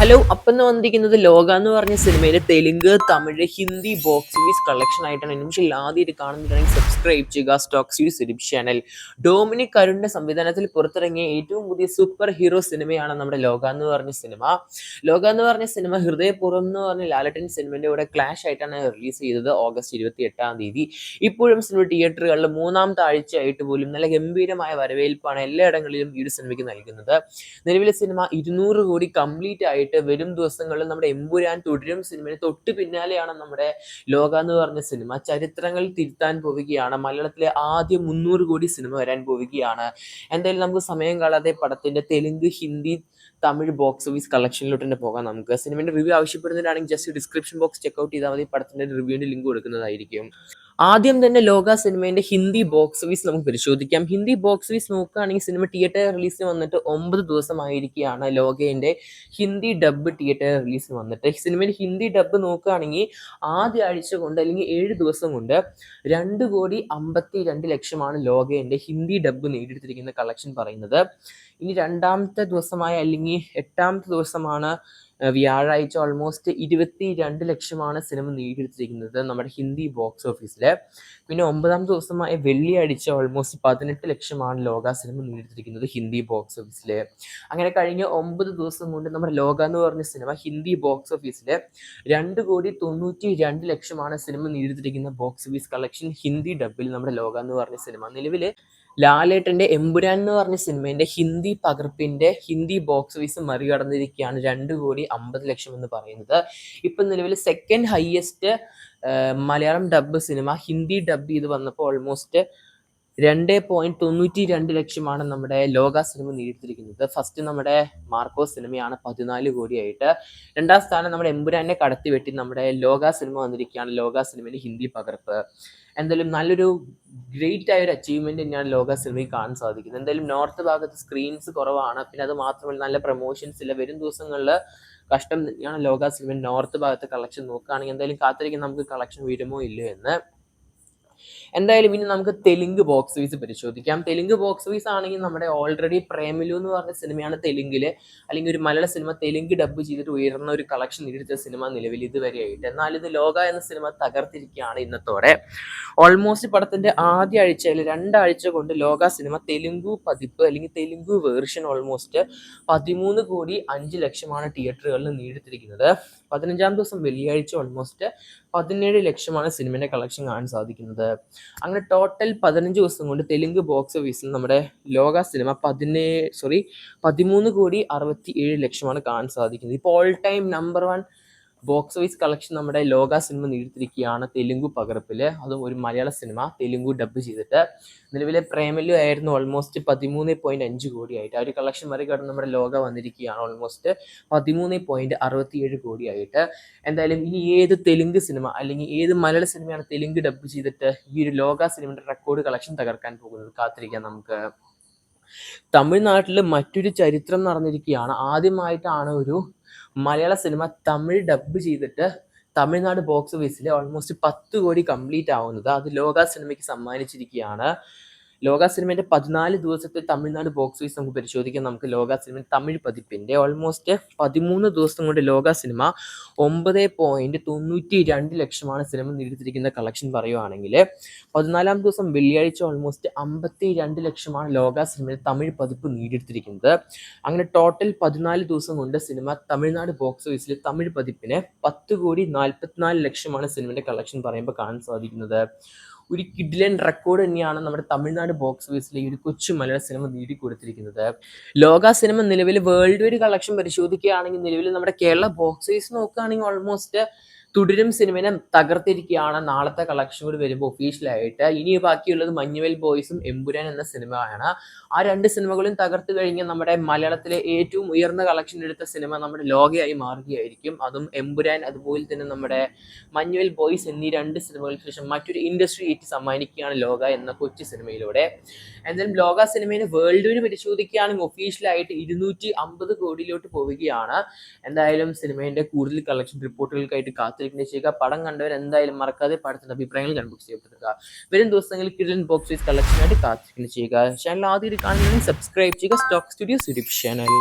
Hello അപ്പം എന്ന് വന്നിരിക്കുന്നത് ലോക എന്ന് പറഞ്ഞ സിനിമയിലെ Telugu Tamil Hindi box office collection ആയിട്ടാണ്. നിമിഷം ആദ്യമായിട്ട് കാണുന്നുണ്ടെങ്കിൽ സബ്സ്ക്രൈബ് ചെയ്യുക Stokes series cinema channel Dominic കരുണിന്റെ സംവിധാനത്തിൽ പുറത്തിറങ്ങിയ ഏറ്റവും പുതിയ സൂപ്പർ ഹീറോ സിനിമയാണ് നമ്മുടെ ലോക എന്ന് പറഞ്ഞ സിനിമ. ലോക എന്ന് പറഞ്ഞ സിനിമ ഹൃദയപൂർവം എന്ന് പറഞ്ഞ ലാലട്ടൻ സിനിമയുടെ കൂടെ ക്ലാഷ് ആയിട്ടാണ് റിലീസ് ചെയ്തത് ഓഗസ്റ്റ് ഇരുപത്തി എട്ടാം തീയതി. ഇപ്പോഴും സിനിമ തിയേറ്ററുകളിൽ മൂന്നാമത്തെ ആഴ്ചയായിട്ട് പോലും നല്ല ഗംഭീരമായ വരവേൽപ്പാണ് എല്ലായിടങ്ങളിലും ഈ ഒരു സിനിമയ്ക്ക് നൽകുന്നത്. നിലവിലെ സിനിമ ഇരുന്നൂറ് കോടി കംപ്ലീറ്റ് ആയിട്ട് വരും ദിവസങ്ങളിൽ നമ്മുടെ എമ്പുരാൻ തുടരും സിനിമയിൽ തൊട്ട് പിന്നാലെയാണ് നമ്മുടെ ലോക എന്ന് പറഞ്ഞ സിനിമ. ചരിത്രങ്ങൾ തിരുത്താൻ പോവുകയാണ്. മലയാളത്തിലെ ആദ്യ മുന്നൂറ് കോടി സിനിമ വരാൻ പോവുകയാണ്. എന്തായാലും നമുക്ക് സമയം കളയാതെ പടത്തിന്റെ തെലുങ്ക് ഹിന്ദി തമിഴ് ബോക്സ് ഓഫീസ് കളക്ഷനിലോട്ട് തന്നെ പോകാം നമുക്ക്. സിനിമയുടെ review ആവശ്യപ്പെടുന്നവരാണെങ്കിൽ just description box check out ചെയ്താൽ മതി. പടത്തിന്റെ റിവ്യൂവിന്റെ ലിങ്ക് കൊടുക്കുന്നതായിരിക്കും. ആദ്യം തന്നെ ലോക സിനിമേന്റെ ഹിന്ദി ബോക്സ് ഓഫീസ് നമുക്ക് പരിശോധിക്കാം. ഹിന്ദി ബോക്സ് ഓഫീസ് നോക്കുകയാണെങ്കിൽ സിനിമ തിയേറ്റർ റിലീസിന് വന്നിട്ട് ഒമ്പത് ദിവസമായിരിക്കുകയാണ് ലോകേന്റെ ഹിന്ദി ഡബ് തിയേറ്റർ റിലീസിന് വന്നിട്ട്. സിനിമയിൽ ഹിന്ദി ഡബ് നോക്കുകയാണെങ്കിൽ ആദ്യ ആഴ്ച കൊണ്ട് അല്ലെങ്കിൽ ഏഴ് ദിവസം കൊണ്ട് രണ്ട് കോടി അമ്പത്തി രണ്ട് ലക്ഷമാണ് ലോകേന്റെ ഹിന്ദി ഡബ് നേടിയെടുത്തിരിക്കുന്ന കളക്ഷൻ പറയുന്നത്. ഇനി രണ്ടാമത്തെ ദിവസമായ അല്ലെങ്കിൽ എട്ടാമത്തെ ദിവസമാണ് വ്യാഴാഴ്ച ഓൾമോസ്റ്റ് ഇരുപത്തി രണ്ട് ലക്ഷമാണ് സിനിമ നേടിയെടുത്തിരിക്കുന്നത് നമ്മുടെ ഹിന്ദി ബോക്സ് ഓഫീസിൽ പിന്നെ ഒമ്പതാം ദിവസമായ വെള്ളിയാഴ്ച ഓൾമോസ്റ്റ് പതിനെട്ട് ലക്ഷമാണ് ലോക സിനിമ നേടിയെടുത്തിരിക്കുന്നത് ഹിന്ദി ബോക്സ് ഓഫീസിൽ അങ്ങനെ കഴിഞ്ഞ ഒമ്പത് ദിവസം കൊണ്ട് നമ്മുടെ ലോക എന്ന് പറഞ്ഞ സിനിമ ഹിന്ദി ബോക്സ് ഓഫീസിൽ രണ്ട് കോടി തൊണ്ണൂറ്റി രണ്ട് ലക്ഷമാണ് സിനിമ നേടിയെടുത്തിരിക്കുന്ന ബോക്സ് ഓഫീസ് കളക്ഷൻ ഹിന്ദി ഡബിൽ നമ്മുടെ ലോക എന്ന് പറഞ്ഞ സിനിമ നിലവിൽ ലാലേട്ടന്റെ എമ്പുരാൻ എന്ന് പറഞ്ഞ സിനിമേന്റെ ഹിന്ദി പകർപ്പിന്റെ ഹിന്ദി ബോക്സ് ഓഫീസ് മറികടന്നിരിക്കുകയാണ് രണ്ട് കോടി അമ്പത് ലക്ഷം എന്ന് പറയുന്നത്. ഇപ്പം നിലവിൽ second highest Malayalam dub cinema Hindi dub ചെയ്ത് വന്നപ്പോൾ ഓൾമോസ്റ്റ് രണ്ട് പോയിന്റ് തൊണ്ണൂറ്റി രണ്ട് ലക്ഷമാണ് നമ്മുടെ ലോക സിനിമ നേടിയെടുത്തിരിക്കുന്നത്. ഫസ്റ്റ് നമ്മുടെ മാർക്കോ സിനിമയാണ് പതിനാല് കോടിയായിട്ട്. രണ്ടാം സ്ഥാനം നമ്മുടെ എമ്പുരാനെ കടത്തി വെട്ടി നമ്മുടെ ലോക സിനിമ വന്നിരിക്കുകയാണ് ലോക സിനിമയിൽ ഹിന്ദി പകർപ്പ്. എന്തായാലും നല്ലൊരു ഗ്രേറ്റ് ആയ ഒരു അച്ചീവ്മെന്റ് തന്നെയാണ് ലോക സിനിമയിൽ കാണാൻ സാധിക്കുന്നത്. എന്തായാലും നോർത്ത് ഭാഗത്ത് സ്ക്രീൻസ് കുറവാണ്. പിന്നെ അത് മാത്രമല്ല നല്ല പ്രൊമോഷൻസ് ഇല്ല. വരും ദിവസങ്ങളിൽ കഷ്ടം തന്നെയാണ് ലോക സിനിമ നോർത്ത് ഭാഗത്തെ കളക്ഷൻ നോക്കുകയാണെങ്കിൽ എന്തായാലും കാത്തിരിക്കും നമുക്ക് കളക്ഷൻ വരുമോ ഇല്ലയോ എന്ന് എന്തായാലും ഇനി നമുക്ക് തെലുങ്ക് ബോക്സ് ഓഫീസ് പരിശോധിക്കാം. തെലുങ്ക് ബോക്സ് ഓഫീസ് ആണെങ്കിൽ നമ്മുടെ ഓൾറെഡി പ്രേമിലു എന്ന് പറഞ്ഞ സിനിമയാണ് തെലുങ്കിൽ. അല്ലെങ്കിൽ ഒരു മലയാള സിനിമ തെലുങ്ക് ഡബ്ബ് ചെയ്തിട്ട് ഉയർന്ന ഒരു കളക്ഷൻ നേടിച്ച സിനിമ നിലവിൽ ഇതുവരെയായിട്ട് എന്നാൽ ഇത് ലോക എന്ന സിനിമ തകർത്തിരിക്കുകയാണ് ഇന്നത്തോടെ. ഓൾമോസ്റ്റ് പടത്തിന്റെ ആദ്യ ആഴ്ചയിൽ രണ്ടാഴ്ച കൊണ്ട് ലോക സിനിമ തെലുങ്കു പതിപ്പ് അല്ലെങ്കിൽ തെലുങ്കു വേർഷൻ ഓൾമോസ്റ്റ് പതിമൂന്ന് കോടി അഞ്ച് ലക്ഷമാണ് തിയേറ്ററുകളിൽ നേടിയെടുത്തിരിക്കുന്നത്. പതിനഞ്ചാം ദിവസം വെള്ളിയാഴ്ച ഓൾമോസ്റ്റ് പതിനേഴ് ലക്ഷമാണ് സിനിമയുടെ കളക്ഷൻ കാണാൻ സാധിക്കുന്നത്. അങ്ങനെ ടോട്ടൽ പതിനഞ്ച് ദിവസം കൊണ്ട് തെലുങ്ക് ബോക്സ് ഓഫീസിൽ നമ്മുടെ ലോക സിനിമ പതിനേഴ് സോറി പതിമൂന്ന് കോടി അറുപത്തി ഏഴ് ലക്ഷമാണ് കാണാൻ സാധിക്കുന്നത്. ഇപ്പോൾ all time number one box office collection നമ്മുടെ ലോക സിനിമ നേടിയിരിക്കുകയാണ് തെലുങ്ക് പകർപ്പിൽ അതും ഒരു മലയാള സിനിമ തെലുങ്ക് ഡബ് ചെയ്തിട്ട്. നിലവിലെ പ്രേമലു ആയിരുന്നു ഓൾമോസ്റ്റ് പതിമൂന്ന് പോയിന്റ് അഞ്ച് കോടിയായിട്ട്. ആ ഒരു കളക്ഷൻ മറികടന്ന് നമ്മുടെ ലോക വന്നിരിക്കുകയാണ് ഓൾമോസ്റ്റ് പതിമൂന്ന് പോയിന്റ് അറുപത്തിയേഴ് കോടിയായിട്ട്. എന്തായാലും ഇനി ഏത് തെലുങ്ക് സിനിമ അല്ലെങ്കിൽ ഏത് മലയാള സിനിമയാണ് തെലുങ്ക് ഡബ് ചെയ്തിട്ട് ഈ ഒരു ലോക സിനിമയുടെ റെക്കോർഡ് കളക്ഷൻ തകർക്കാൻ പോകുന്നത് കാത്തിരിക്കാം നമുക്ക്. തമിഴ്നാട്ടിൽ മറ്റൊരു ചരിത്രം നടന്നിരിക്കുകയാണ് ആദ്യമായിട്ടാണ് ഒരു മലയാള സിനിമ തമിഴ് ഡബ് ചെയ്തിട്ട് തമിഴ്നാട് ബോക്സ് ഓഫീസിൽ ഓൾമോസ്റ്റ് പത്ത് കോടി കംപ്ലീറ്റ് ആവുന്നത് അത് ലോക സിനിമയ്ക്ക് സമ്മാനിച്ചിരിക്കുകയാണ്. ലോക സിനിമേന്റെ പതിനാല് ദിവസത്തെ തമിഴ്നാട് ബോക്സ് ഓഫീസ് നമുക്ക് പരിശോധിക്കാം. നമുക്ക് ലോക സിനിമ തമിഴ് പതിപ്പിന്റെ ഓൾമോസ്റ്റ് പതിമൂന്ന് ദിവസം കൊണ്ട് ലോക സിനിമ ഒമ്പത് പോയിന്റ് തൊണ്ണൂറ്റി രണ്ട് ലക്ഷമാണ് സിനിമ നേടിയിരിക്കുന്ന കളക്ഷൻ പറയുവാണെങ്കിൽ പതിനാലാം ദിവസം വെള്ളിയാഴ്ച ഓൾമോസ്റ്റ് അമ്പത്തി രണ്ട് ലക്ഷമാണ് ലോക സിനിമയുടെ തമിഴ് പതിപ്പ് നേടിയെടുത്തിരിക്കുന്നത്. അങ്ങനെ ടോട്ടൽ പതിനാല് ദിവസം കൊണ്ട് സിനിമ തമിഴ്നാട് ബോക്സ് ഓഫീസിൽ തമിഴ് പതിപ്പിന് പത്ത് കോടി നാൽപ്പത്തിനാല് ലക്ഷമാണ് സിനിമയുടെ കളക്ഷൻ പറയുമ്പോൾ കാണാൻ സാധിക്കുന്നത്. ഒരു കിഡിലൻ റെക്കോർഡ് തന്നെയാണ് നമ്മുടെ തമിഴ്നാട് ബോക്സ് ഓഫീസിലെ ഈ ഒരു കൊച്ചു മലയാള സിനിമ നേടിക്കൊടുത്തിരിക്കുന്നത്. ലോക സിനിമ നിലവിൽ വേൾഡ് വൈഡ് കളക്ഷൻ പരിശോധിക്കുകയാണെങ്കിൽ നിലവിൽ നമ്മുടെ കേരള ബോക്സ് ഓഫീസ് നോക്കുകയാണെങ്കിൽ ഓൾമോസ്റ്റ് തുടരും സിനിമനെ തകർത്തിരിക്കുകയാണ് നാളത്തെ കളക്ഷൻ കൂടി വരുമ്പോൾ ഒഫീഷ്യലായിട്ട് ഇനി ബാക്കിയുള്ളത് മഞ്ഞുവൽ ബോയ്സും എമ്പുരാൻ എന്ന സിനിമയാണ്. ആ രണ്ട് സിനിമകളും തകർത്ത് കഴിഞ്ഞ് നമ്മുടെ മലയാളത്തിലെ ഏറ്റവും ഉയർന്ന കളക്ഷൻ എടുത്ത സിനിമ നമ്മുടെ ലോകയായി മാറുകയായിരിക്കും. അതും എമ്പുരാൻ അതുപോലെ തന്നെ നമ്മുടെ മഞ്ഞുവൽ ബോയ്സ് എന്നീ രണ്ട് സിനിമകൾക്ക് ശേഷം മറ്റൊരു ഇൻഡസ്ട്രി ഏറ്റ് സമ്മാനിക്കുകയാണ് ലോക എന്ന കൊച്ചു സിനിമയിലൂടെ. എന്തായാലും ലോക സിനിമയെ വേൾഡ് വൈഡ് പരിശോധിക്കുകയാണെങ്കിൽ ഒഫീഷ്യലായിട്ട് ഇരുന്നൂറ്റി അമ്പത് കോടിയിലോട്ട് പോവുകയാണ്. എന്തായാലും സിനിമയുടെ കൂടുതൽ കളക്ഷൻ റിപ്പോർട്ടുകൾക്കായിട്ട് കാത്തിരിക്കുന്ന ചെയ്യുക പടം കണ്ടവർ എന്തായാലും മറക്കാതെ പടത്തിന്റെ അഭിപ്രായങ്ങൾ കൺബുക്ക് ചെയ്യപ്പെടുക വരും ദിവസങ്ങളിൽ കിഴൻ ബോക്സ് ഓഫീസ് കളക്ഷനായിട്ട് കാത്തിരിക്കുന്നു ചെയ്യുക. ചാനൽ ആദ്യം കാണുന്നതിന് സബ്സ്ക്രൈബ് ചെയ്യുക. Stock studio YouTube channel